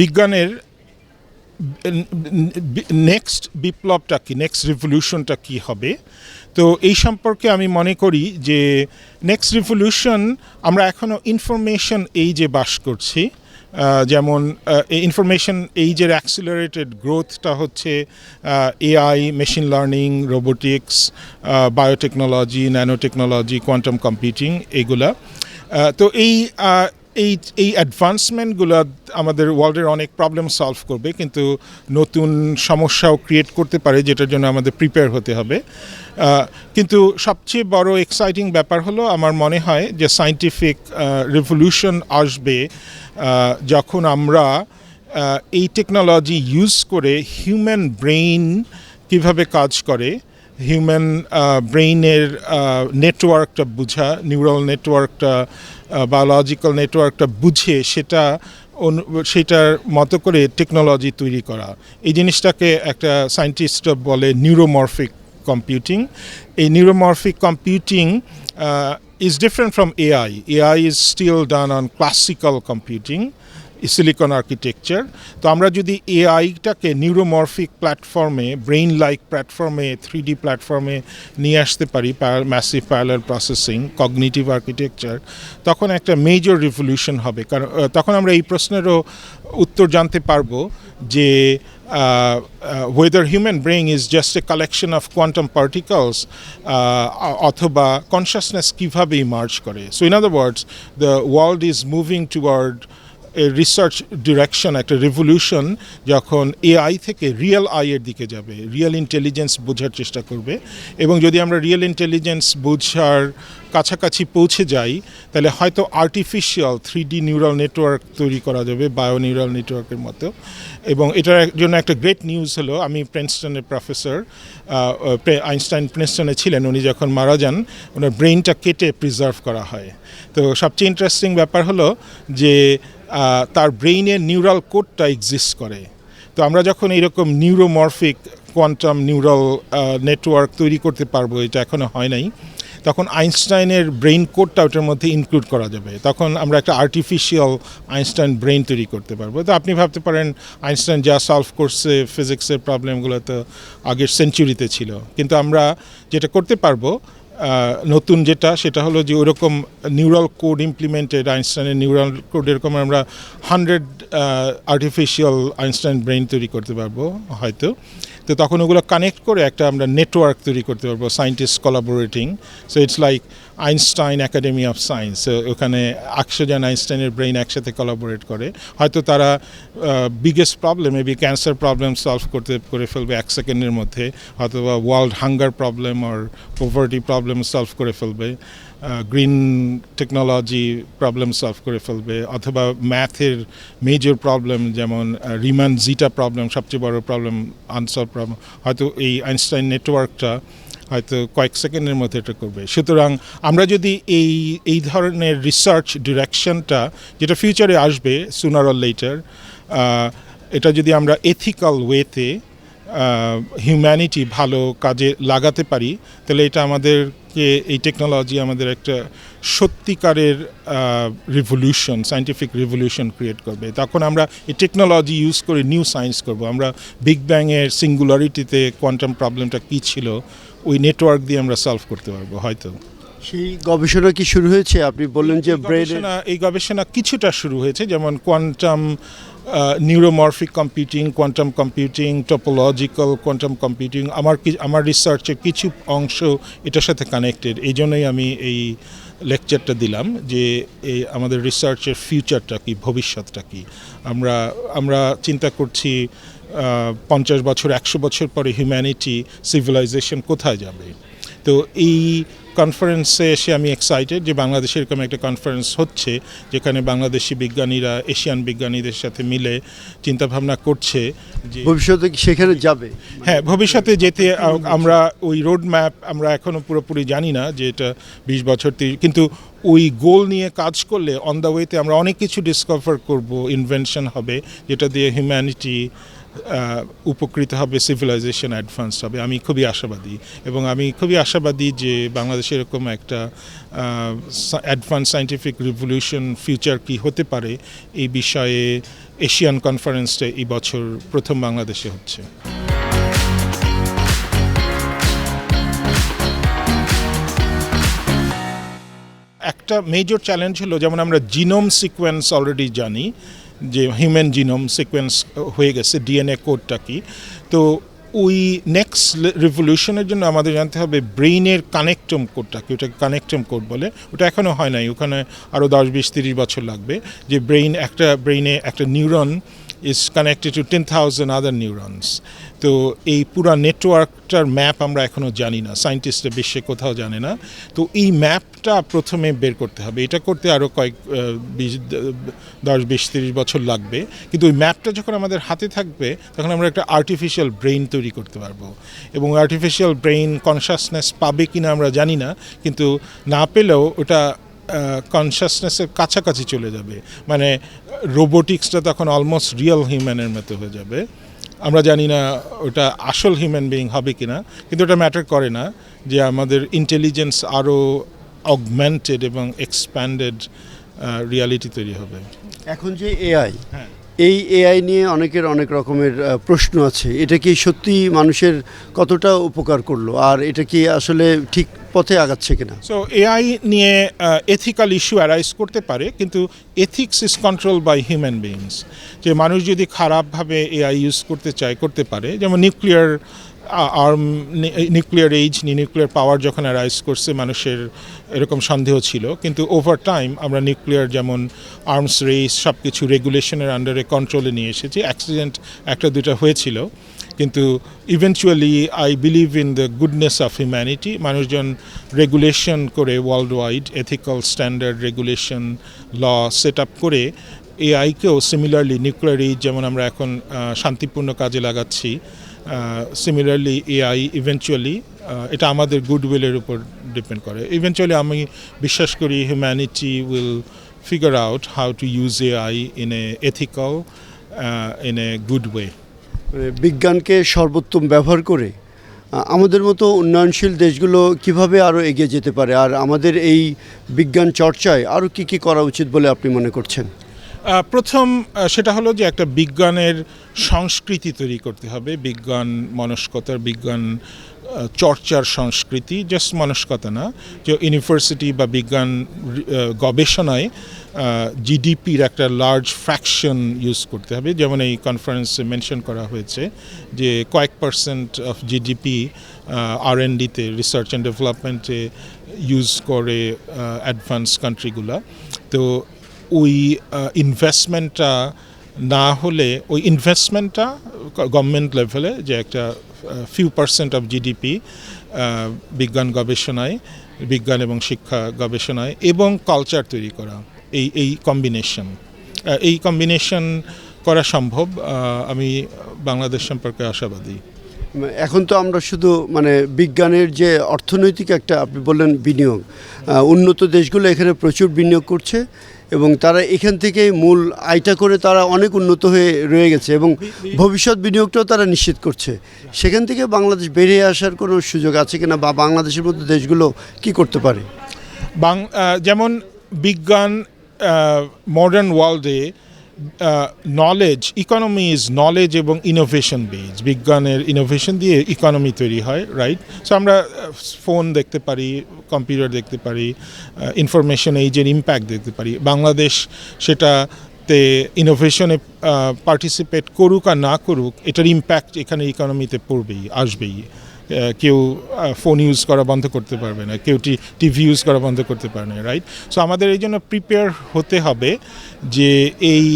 বিজ্ঞানের নেক্সট বিপ্লবটা কি, নেক্সট রিভলিউশনটা কি হবে? তো এই সম্পর্কে আমি মনে করি যে নেক্সট রিভলিউশন আমরা এখনও ইনফরমেশন এই যে বাস করছি। যেমন ইনফরমেশন এইজের অ্যাক্সিলারেটেড গ্রোথটা হচ্ছে AI machine learning robotics biotechnology nanotechnology quantum computing এগুলা। তো এই এই এই অ্যাডভান্সমেন্টগুলো আমাদের ওয়ার্ল্ডের অনেক প্রবলেম সলভ করবে, কিন্তু নতুন সমস্যাও ক্রিয়েট করতে পারে, যেটার জন্য আমাদের প্রিপেয়ার হতে হবে। কিন্তু সবচেয়ে বড় এক্সাইটিং ব্যাপার হলো, আমার মনে হয় যে সাইন্টিফিক রেভলিউশন আসবে যখন আমরা এই টেকনোলজি ইউজ করে হিউম্যান ব্রেইন কীভাবে কাজ করে হিউম্যান ব্রেইনের নেটওয়ার্কটা বোঝা নিউরাল নেটওয়ার্কটা বায়োলজিক্যাল নেটওয়ার্কটা বুঝে সেটা সেটার মতো করে টেকনোলজি তৈরি করা। এই জিনিসটাকে একটা সায়েন্টিস্ট বলে নিউরোমরফিক কম্পিউটিং এই neuromorphic computing is different from AI AI is still done on classical computing silicon architecture তো আমরা যদি এআইটাকে নিউরোমরফিক প্ল্যাটফর্মে ব্রেইন লাইক প্ল্যাটফর্মে থ্রি ডি প্ল্যাটফর্মে নিয়ে আসতে পারি massive parallel processing cognitive architecture তখন একটা মেজর রিভলিউশন হবে। কারণ তখন আমরা এই প্রশ্নেরও উত্তর জানতে পারব যে whether human brain is just a collection of quantum particles অথবা কনসিয়াসনেস কীভাবে ইমার্জ করে। So in other words the world is moving toward research direction একটা রেভলিউশন যখন এআই থেকে রিয়েল আইয়ের দিকে যাবে রিয়েল ইন্টেলিজেন্স বোঝার চেষ্টা করবে। এবং যদি আমরা রিয়েল ইন্টেলিজেন্স বোঝার কাছাকাছি পৌঁছে যাই, তাহলে হয়তো artificial three D neural network তৈরি করা যাবে বায়ো নিউরাল নেটওয়ার্কের মতো। এবং এটার জন্য একটা গ্রেট নিউজ হলো, আমি প্রিন্সটনের প্রফেসর আইনস্টাইন প্রিন্সটনে ছিলেন, উনি যখন মারা যান, ওনার ব্রেইনটা কেটে প্রিজার্ভ করা হয়। তো সবচেয়ে ইন্টারেস্টিং ব্যাপার হলো যে তার ব্রেইনের নিউরাল কোডটা এক্সিস্ট করে। তো আমরা যখন এরকম নিউরোমরফিক কোয়ান্টাম নিউরাল নেটওয়ার্ক তৈরি করতে পারব, এটা এখনও হয় নাই, তখন আইনস্টাইনের ব্রেইন কোডটা ওটার মধ্যে ইনক্লুড করা যাবে। তখন আমরা একটা আর্টিফিশিয়াল আইনস্টাইন ব্রেইন তৈরি করতে পারব। তো আপনি ভাবতে পারেন, আইনস্টাইন যা সলভ করছে ফিজিক্সের প্রবলেমগুলো তো আগের সেঞ্চুরিতে ছিল। কিন্তু আমরা যেটা করতে পারব নতুন যেটা, সেটা হলো যে ওরকম নিউরাল কোড ইমপ্লিমেন্টেড আইনস্টাইনের নিউরাল কোড এরকম আমরা হান্ড্রেড আর্টিফিশিয়াল আইনস্টাইন ব্রেন তৈরি করতে পারব, হয়তো। তো তখন ওগুলো কানেক্ট করে একটা আমরা নেটওয়ার্ক তৈরি করতে পারব scientist collaborating so it's like Einstein academy of science ওখানে একশো জন আইনস্টাইনের ব্রেইন একসাথে কোলাবোরেট করে। হয়তো তারা বিগেস্ট প্রবলেম এবি ক্যান্সার প্রবলেম সলভ করতে, করে ফেলবে এক সেকেন্ডের মধ্যে। অথবা ওয়ার্ল্ড হাঙ্গার প্রবলেম আর পোভার্টি প্রবলেম সলভ করে ফেলবে। গ্রিন টেকনোলজি প্রবলেম সলভ করে ফেলবে। অথবা ম্যাথের মেজর প্রবলেম যেমন রিমান জিটা প্রবলেম সবচেয়ে বড় প্রবলেম আনসলভ প্রবলেম হয়তো এই আইনস্টাইন নেটওয়ার্কটা হয়তো কয়েক সেকেন্ডের মধ্যে এটা করবে। সুতরাং আমরা যদি এই এই ধরনের রিসার্চ ডিরেকশনটা যেটা ফিউচারে আসবে সুনার অর লেটার এটা যদি আমরা এথিক্যাল ওয়েতে হিউম্যানিটি ভালো কাজে লাগাতে পারি, তাহলে এটা আমাদেরকে, এই টেকনোলজি আমাদের একটা সত্যিকারের রিভলিউশন সায়েন্টিফিক রিভলিউশন ক্রিয়েট করবে। তখন আমরা এই টেকনোলজি ইউজ করে নিউ সায়েন্স করব। আমরা বিগ ব্যাংয়ের সিঙ্গুলারিটিতে কোয়ান্টাম প্রবলেমটা কী ছিল ওই নেটওয়ার্ক দিয়ে আমরা সলভ করতে পারব হয়তো। সেই গবেষণা কি শুরু হয়েছে? আপনি বললেন যে ব্রেন গবেষণা এই গবেষণা কিছুটা শুরু হয়েছে যেমন quantum neuromorphic computing quantum computing topological quantum computing আমার কি- আমার রিসার্চের কিছু অংশ এটার সাথে কানেক্টেড এই জন্যই আমি এই লেকচারটা দিলাম যে এই আমাদের রিসার্চের ফিউচারটা কি ভবিষ্যৎটা কি। আমরা আমরা চিন্তা করছি পঞ্চাশ বছর একশো বছর পরে হিউম্যানিটি সিভিলাইজেশন কোথায় যাবে? তো এই কনফারেন্সে এসে আমি এক্সাইটেড যে বাংলাদেশে এরকম একটা কনফারেন্স হচ্ছে যেখানে বাংলাদেশি বিজ্ঞানীরা এশিয়ান বিজ্ঞানীদের সাথে মিলে চিন্তাভাবনা করছে যে ভবিষ্যতে সেখানে যাবে? হ্যাঁ ভবিষ্যতে যেতে আমরা ওই রোড ম্যাপ আমরা এখনও পুরোপুরি জানি না যে এটা বিশ বছর তি- কিন্তু ওই গোল নিয়ে কাজ করলে অন দ্য ওয়েতে আমরা অনেক কিছু ডিসকভার করব ইনভেনশন হবে যেটা দিয়ে হিউম্যানিটি উপকৃত হবে সিভিলাইজেশন অ্যাডভান্স হবে। আমি খুবই আশাবাদী এবং আমি খুবই আশাবাদী যে বাংলাদেশে এরকম একটা অ্যাডভান্স সায়েন্টিফিক রিভলিউশন ফিউচার কি হতে পারে এই বিষয়ে এশিয়ান কনফারেন্সটা এই বছর প্রথম বাংলাদেশে হচ্ছে। একটা মেজর চ্যালেঞ্জ হলো, যেমন আমরা জিনোম সিকোয়েন্স অলরেডি জানি যে হিউম্যান জিনোম সিকোয়েন্স হয়ে গেছে ডিএনএ কোডটা কি, তো ওই নেক্সট রেভলিউশনের জন্য আমাদের জানতে হবে ব্রেইনের কানেক্টম কোডটা কি, ওটাকে কানেক্টম কোড বলে। ওটা এখনও হয় নাই, ওখানে আরও দশ বিশ তিরিশ বছর লাগবে যে ব্রেইন একটা ব্রেইনে একটা neuron connected to ten thousand other neurons তো এই পুরো নেটওয়ার্কটার ম্যাপ আমরা এখনও জানি না সায়েন্টিস্টরা বিশ্বে কোথাও জানে না। তো এই ম্যাপটা প্রথমে বের করতে হবে। এটা করতে আরও কয়েক বিশ, দশ, বিশ, তিরিশ বছর লাগবে। কিন্তু ওই ম্যাপটা যখন আমাদের হাতে থাকবে, তখন আমরা একটা আর্টিফিশিয়াল ব্রেইন তৈরি করতে পারব। এবং আর্টিফিশিয়াল ব্রেইন কনসাসনেস পাবে কিনা আমরা জানি না। কিন্তু না পেলেও ওটা কনসাসনেসের কাছাকাছি চলে যাবে মানে রোবোটিক্সটা তখন অলমোস্ট রিয়েল হিউম্যানের মতো হয়ে যাবে আমরা জানি না ওটা আসল হিউম্যান বিইং হবে কি না কিন্তু ওটা ম্যাটার করে না যে আমাদের ইন্টেলিজেন্স আরও অগমেন্টেড এবং এক্সপ্যান্ডেড রিয়ালিটি তৈরি হবে এখন যে এআই। এই এআই নিয়ে অনেকের অনেক রকমের প্রশ্ন আছে। এটা কি সত্যি মানুষের কতটা উপকার করল? আর এটা কি আসলে ঠিক পথে আগাচ্ছে কিনা? সো এআই নিয়ে এথিক্যাল ইস্যু অ্যারাইজ করতে পারে, কিন্তু ethics is control by human beings যে মানুষ যদি খারাপভাবে এআই ইউজ করতে চায়, করতে পারে, যেমন nuclear arm nuclear age nuclear power যখন অ্যারাইজ করছে, মানুষের এরকম সন্দেহ ছিল। কিন্তু ওভার টাইম আমরা নিউক্লিয়ার যেমন আর্মস রেস সব কিছু রেগুলেশনের আন্ডারে কন্ট্রোলে নিয়ে এসেছি। অ্যাক্সিডেন্ট একটা, দুটো হয়েছিল। কিন্তু eventually I believe in the goodness of humanity মানুষজন রেগুলেশন করে world wide ethical standard regulation law set up করে এআইকেও সিমিলারলি নিউক্লিয়ার এইজ যেমন আমরা এখন শান্তিপূর্ণ কাজে লাগাচ্ছি। সিমিলারলি এআই ইভেনচুয়ালি এটা আমাদের গুডউইলের উপর ডিপেন্ড করে। ইভেনচুয়ালি আমি বিশ্বাস করি humanity will figure out how to use AI in a ethical in a good way বিজ্ঞানকে সর্বোত্তম ব্যবহার করে আমাদের মতো উন্নয়নশীল দেশগুলো কীভাবে আরও এগিয়ে যেতে পারে? আর আমাদের এই বিজ্ঞান চর্চায় আরও কি কি করা উচিত বলে আপনি মনে করছেন? প্রথম সেটা হলো যে একটা বিজ্ঞানের সংস্কৃতি তৈরি করতে হবে। বিজ্ঞান মনস্কতার বিজ্ঞান চর্চার সংস্কৃতি জাস্ট মনস্কতা না। যে ইউনিভার্সিটি বা বিজ্ঞান গবেষণায় জিডিপির একটা লার্জ ফ্র্যাকশন ইউজ করতে হবে। যেমন এই কনফারেন্সে মেনশন করা হয়েছে যে কয়েক percent of GDP R and ডিতে রিসার্চ অ্যান্ড ডেভেলপমেন্টে ইউজ করে অ্যাডভান্স কান্ট্রিগুলা তো ওই ইনভেস্টমেন্টটা না হলে, ওই ইনভেস্টমেন্টটা গভর্নমেন্ট লেভেলে যে একটা ফিউ পার্সেন্ট অফ জিডিপি বিজ্ঞান গবেষণায়, বিজ্ঞান এবং শিক্ষা গবেষণায় এবং কালচার তৈরি করা, এই এই কম্বিনেশন এই কম্বিনেশন করা সম্ভব আমি বাংলাদেশ সম্পর্কে আশাবাদী। এখন তো আমরা শুধু মানে বিজ্ঞানের যে অর্থনৈতিক একটা, আপনি বললেন বিনিয়োগ উন্নত দেশগুলো এখানে প্রচুর বিনিয়োগ করছে এবং তারা এখান থেকেই মূল আয়টা করে তারা অনেক উন্নত হয়ে রয়ে গেছে এবং ভবিষ্যৎ বিনিয়োগটাও তারা নিশ্চিত করছে। সেখান থেকে বাংলাদেশ বেরিয়ে আসার কোনো সুযোগ আছে কিনা বা বাংলাদেশের মতো দেশগুলো কি করতে পারে? যেমন বিজ্ঞান মডার্ন ওয়ার্ল্ডে নলেজ ইকোনমি ইজ নলেজ এবং ইনোভেশন বেজ বিজ্ঞানের ইনোভেশন দিয়ে ইকোনমি তৈরি হয় রাইট সো আমরা ফোন দেখতে পারি কম্পিউটার দেখতে পারি ইনফরমেশন এইজের ইম্প্যাক্ট দেখতে পারি। বাংলাদেশ সেটাতে ইনোভেশনে পার্টিসিপেট করুক আর না করুক, এটার ইম্প্যাক্ট এখানে ইকোনমিতে পড়বেই, আসবেই। কেউ ফোন ইউজ করা বন্ধ করতে পারবে না, কেউ টিভি ইউজ করা বন্ধ করতে পারবে না রাইট সো আমাদের এই জন্য প্রিপেয়ার হতে হবে যে এই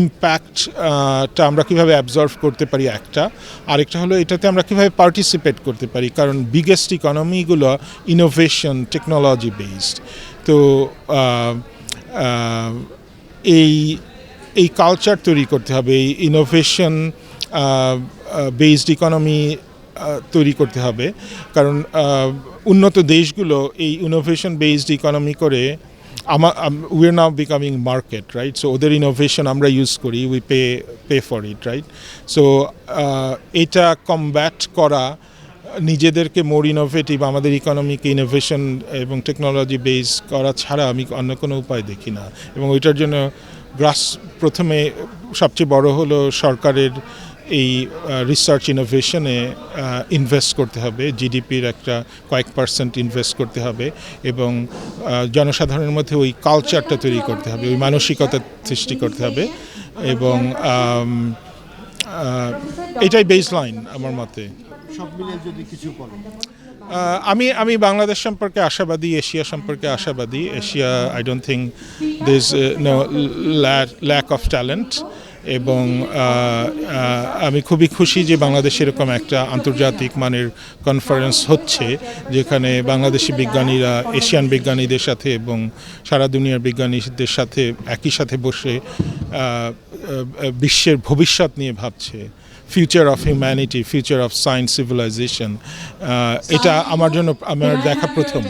ইম্প্যাক্টটা আমরা কীভাবে অ্যাবজর্ভ করতে পারি একটা। আরেকটা হলো, এটাতে আমরা কীভাবে পার্টিসিপেট করতে পারি, কারণ বিগেস্ট ইকোনমিগুলো ইনোভেশন টেকনোলজি বেসড তো এই এই কালচার তৈরি করতে হবে, এই ইনোভেশন বেসড ইকোনমি তৈরি করতে হবে। কারণ উন্নত দেশগুলো এই ইনোভেশন বেসড ইকোনমি করে আমার we are now becoming market right so ওদের ইনোভেশন আমরা ইউজ করি we pay pay for it right so এটা কমব্যাট করা, নিজেদেরকে মোর ইনোভেটিভ আমাদের ইকোনমিকে ইনোভেশন এবং টেকনোলজি বেস করা ছাড়া আমি অন্য কোনো উপায় দেখি না। এবং ওইটার জন্য গ্রাস, প্রথমে সবচেয়ে বড় হলো সরকারের এই রিসার্চ ইনোভেশনে ইনভেস্ট করতে হবে জিডিপির একটা কয়েক পার্সেন্ট ইনভেস্ট করতে হবে এবং জনসাধারণের মধ্যে ওই কালচারটা তৈরি করতে হবে ওই মানসিকতা সৃষ্টি করতে হবে এবং এটাই বেস লাইন আমার মতে। সব মিলে যদি কিছু বলেন। আমি আমি বাংলাদেশ সম্পর্কে আশাবাদী এশিয়া সম্পর্কে আশাবাদী Asia I don't think this no lack of talent এবং আমি খুবই খুশি যে বাংলাদেশে এরকম একটা আন্তর্জাতিক মানের কনফারেন্স হচ্ছে যেখানে বাংলাদেশি বিজ্ঞানীরা এশিয়ান বিজ্ঞানীদের সাথে এবং সারা দুনিয়ার বিজ্ঞানীদের সাথে একই সাথে বসে বিশ্বের ভবিষ্যৎ নিয়ে ভাবছে। Future of humanity future of science civilization এটা আমার জন্য আমার দেখা প্রথম।